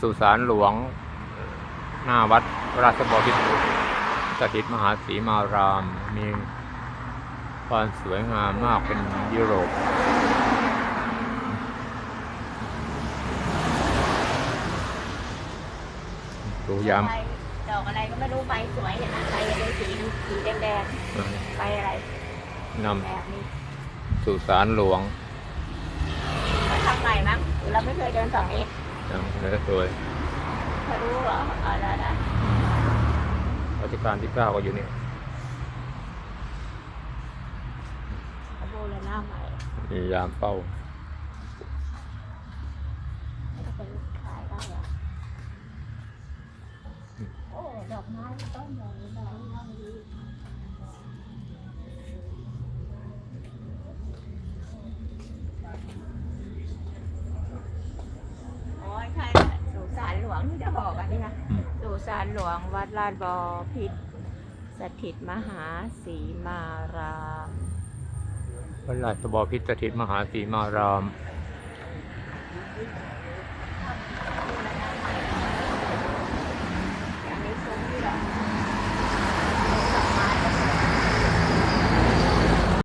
สุสานหลวง หน้าวัดราชบพิตรสถิตมหาสีมาราม มีความสวยงามมากเป็นยุโรปดูยามใบดอกอะไรก็ไม่รู้ใบสวยเห็นไหมใบอะไรสีสีแดงๆใบอะไรนแบบนี้ำสุสานหลวงมาทำใหม่มั้งเราไม่เคยเดินฝั่งนี้ ยังเนื้อสวยเธอรู้เหรออะไรนะรัชกาลที่เก้าก็อยู่นี่เขาบูรณะใหม่มียามเป้าจะไปขายได้เหรอโอ้ดอกไม้ต้นใหญ่ใหญ่น่าดีโอ้ยใช่แหละสุ สานหลวงที่จะบอกอันนี้นะอืมสุสานหลวงวัดลาดบอพิษสถิตมหาสีมารามวัดราชบพิตรสถิตมหาสีมาราม